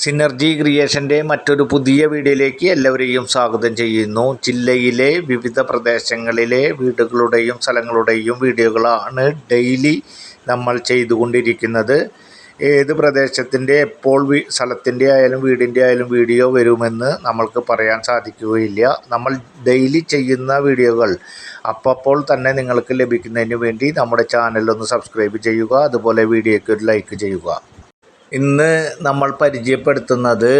Synergy ക്രിയേഷന്റെ മറ്റൊരു പുതിയ വീഡിയോയിലേക്ക് എല്ലാവരെയും സ്വാഗതം ചെയ്യുന്നു. ജില്ലയിലെ വിവിധ പ്രദേശങ്ങളിലെ വീടുകളുടെയും സ്ഥലങ്ങളുടെയും വീഡിയോകളാണ് ഡെയിലി നമ്മൾ ചെയ്തുകൊണ്ടിരിക്കുന്നത്. ഏത് പ്രദേശത്തിന്റെ എപ്പോൾ സ്ഥലത്തിന്റെ ആയാലും വീടിന്റെ ആയാലും വീഡിയോ വരുമെന്ന് നമ്മൾക്ക് പറയാൻ സാധിക്കുകയില്ല. നമ്മൾ ഡെയിലി ചെയ്യുന്ന വീഡിയോകൾ അപ്പോൾ തന്നെ നിങ്ങൾക്ക് ലഭിക്കുന്നതിന് വേണ്ടി നമ്മുടെ ചാനലൊന്ന് സബ്സ്ക്രൈബ് ചെയ്യുക അതുപോലെ വീഡിയോയ്ക്ക് ഒരു ലൈക്ക് ചെയ്യുക. ഇന്ന് നമ്മൾ പരിചയപ്പെടുത്തുന്നത്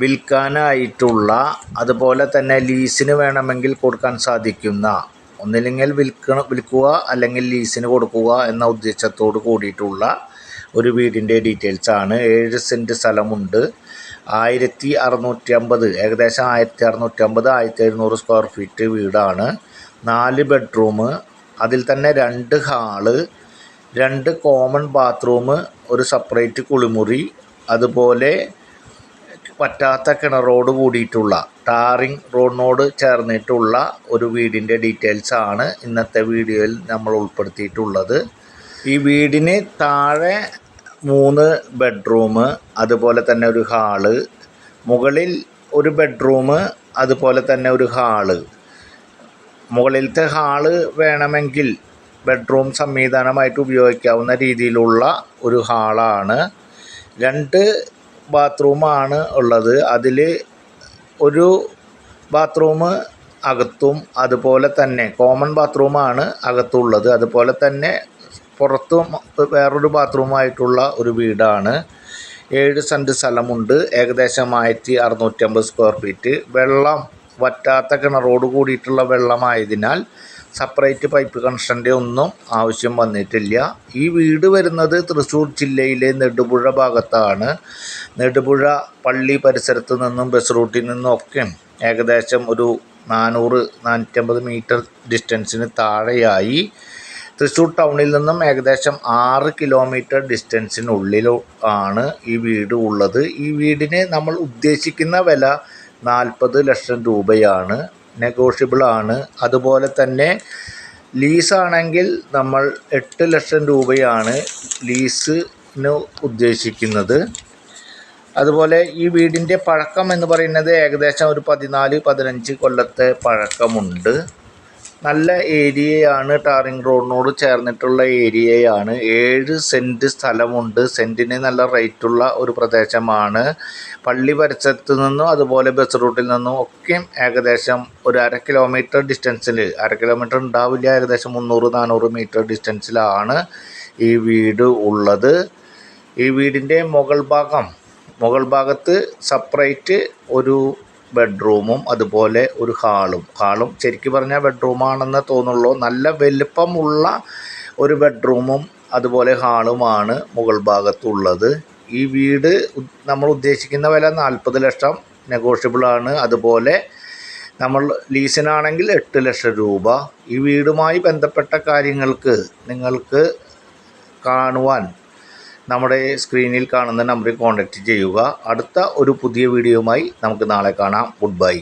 വിൽക്കാനായിട്ടുള്ള അതുപോലെ തന്നെ ലീസിന് വേണമെങ്കിൽ കൊടുക്കാൻ സാധിക്കുന്ന ഒന്നില്ലെങ്കിൽ വിൽക്കണം വിൽക്കുക അല്ലെങ്കിൽ ലീസിന് കൊടുക്കുക എന്ന ഉദ്ദേശത്തോട് കൂടിയിട്ടുള്ള ഒരു വീടിന്റെ ഡീറ്റെയിൽസ് ആണ്. ഏഴ് സെന്റ് സ്ഥലമുണ്ട്. ആയിരത്തി അറുന്നൂറ്റി അമ്പത് ഏകദേശം ആയിരത്തി അറുന്നൂറ്റി അമ്പത് ആയിരത്തി എഴുന്നൂറ് സ്ക്വയർ ഫീറ്റ് വീടാണ്. നാല് ബെഡ്റൂം അതിൽ തന്നെ രണ്ട് ഹാൾ രണ്ട് കോമൺ ബാത്റൂം ഒരു സെപ്പറേറ്റ് കുളിമുറി അതുപോലെ പറ്റാത്ത കിണറോട് കൂടിയിട്ടുള്ള ടാറിങ് റോഡിനോട് ചേർന്നിട്ടുള്ള ഒരു വീടിന്റെ ആണ് ഇന്നത്തെ വീഡിയോയിൽ നമ്മൾ ഉൾപ്പെടുത്തിയിട്ടുള്ളത്. ഈ വീടിന് താഴെ മൂന്ന് ബെഡ്റൂം അതുപോലെ തന്നെ ഒരു ഹാൾ മുകളിൽ ഒരു ബെഡ്റൂം അതുപോലെ തന്നെ ഒരു ഹാൾ മുകളിലത്തെ ഹാൾ വേണമെങ്കിൽ ബെഡ്റൂം സംവിധാനമായിട്ട് ഉപയോഗിക്കാവുന്ന രീതിയിലുള്ള ഒരു ഹാളാണ്. രണ്ട് ബാത്റൂമാണ് ഉള്ളത്. അതിൽ ഒരു ബാത്റൂം അകത്തും അതുപോലെ തന്നെ കോമൺ ബാത്റൂമാണ് അകത്തുള്ളത്. അതുപോലെ തന്നെ പുറത്തും വേറൊരു ബാത്റൂമായിട്ടുള്ള ഒരു വീടാണ്. ഏഴ് സെന്റ് സ്ഥലമുണ്ട്. ഏകദേശം ആയിരത്തി അറുന്നൂറ്റമ്പത് സ്ക്വയർ ഫീറ്റ് വെള്ളം വറ്റാത്ത കിണറോട് കൂടിയിട്ടുള്ള വെള്ളമായതിനാൽ സെപ്പറേറ്റ് പൈപ്പ് കണക്ഷന്റെ ഒന്നും ആവശ്യം വന്നിട്ടില്ല. ഈ വീട് വരുന്നത് തൃശ്ശൂർ ജില്ലയിലെ നെടുപുഴ ഭാഗത്താണ്. നെടുപുഴ പള്ളി പരിസരത്ത് നിന്നും ബസ് റൂട്ടിൽ നിന്നും ഒക്കെ ഏകദേശം ഒരു നാനൂറ് നാനൂറ്റമ്പത് മീറ്റർ ഡിസ്റ്റൻസിന് താഴെയായി. തൃശ്ശൂർ ടൗണിൽ നിന്നും ഏകദേശം ആറ് കിലോമീറ്റർ ഡിസ്റ്റൻസിനുള്ളിൽ ആണ് ഈ വീട് ഉള്ളത്. ഈ വീടിന് നമ്മൾ ഉദ്ദേശിക്കുന്ന വില നാൽപ്പത് ലക്ഷം രൂപയാണ്. നെഗോഷ്യബിൾ ആണ്. അതുപോലെ തന്നെ ലീസാണെങ്കിൽ നമ്മൾ എട്ട് ലക്ഷം രൂപയാണ് ലീസിന് ഉദ്ദേശിക്കുന്നത്. അതുപോലെ ഈ വീടിന്റെ പഴക്കം എന്ന് പറയുന്നത് ഏകദേശം ഒരു പതിനാല് പതിനഞ്ച് കൊല്ലത്തെ പഴക്കമുണ്ട്. നല്ല ഏരിയയാണ് ടാറിങ് റോഡിനോട് ചേർന്നിട്ടുള്ള ഏരിയയാണ്. ഏഴ് സെന്റ് സ്ഥലമുണ്ട്. സെന്റിന് നല്ല റേറ്റുള്ള ഒരു പ്രദേശമാണ്. പള്ളി പരിസരത്ത് നിന്നും അതുപോലെ ബസ് റൂട്ടിൽ നിന്നും ഒക്കെ ഏകദേശം ഒരു അര കിലോമീറ്റർ ഡിസ്റ്റൻസിൽ അര കിലോമീറ്റർ ഉണ്ടാവില്ല ഏകദേശം മുന്നൂറ് നാനൂറ് മീറ്റർ ഡിസ്റ്റൻസിലാണ് ഈ വീട് ഉള്ളത്. ഈ വീടിന്റെ മുകൾ ഭാഗം മുകൾ ഭാഗത്ത് സെപ്പറേറ്റ് ഒരു ബെഡ്റൂമും അതുപോലെ ഒരു ഹാളും. ഹാളും ശരിക്കും പറഞ്ഞാൽ ബെഡ്റൂമാണെന്ന് തോന്നുള്ളൂ. നല്ല വലുപ്പമുള്ള ഒരു ബെഡ്റൂമും അതുപോലെ ഹാളുമാണ് മുകൾ ഭാഗത്തുള്ളത്. ഈ വീട് നമ്മൾ ഉദ്ദേശിക്കുന്ന വില നാൽപ്പത് ലക്ഷം നെഗോഷ്യബിൾ ആണ്. അതുപോലെ നമ്മൾ ലീസിനാണെങ്കിൽ എട്ട് ലക്ഷം രൂപ. ഈ വീടുമായി ബന്ധപ്പെട്ട കാര്യങ്ങൾക്ക് നിങ്ങൾക്ക് കാണുവാൻ നമ്മുടെ സ്ക്രീനിൽ കാണുന്ന നമ്പറിൽ കോൺടാക്റ്റ് ചെയ്യുക. അടുത്ത ഒരു പുതിയ വീഡിയോയുമായി നമുക്ക് നാളെ കാണാം. Good bye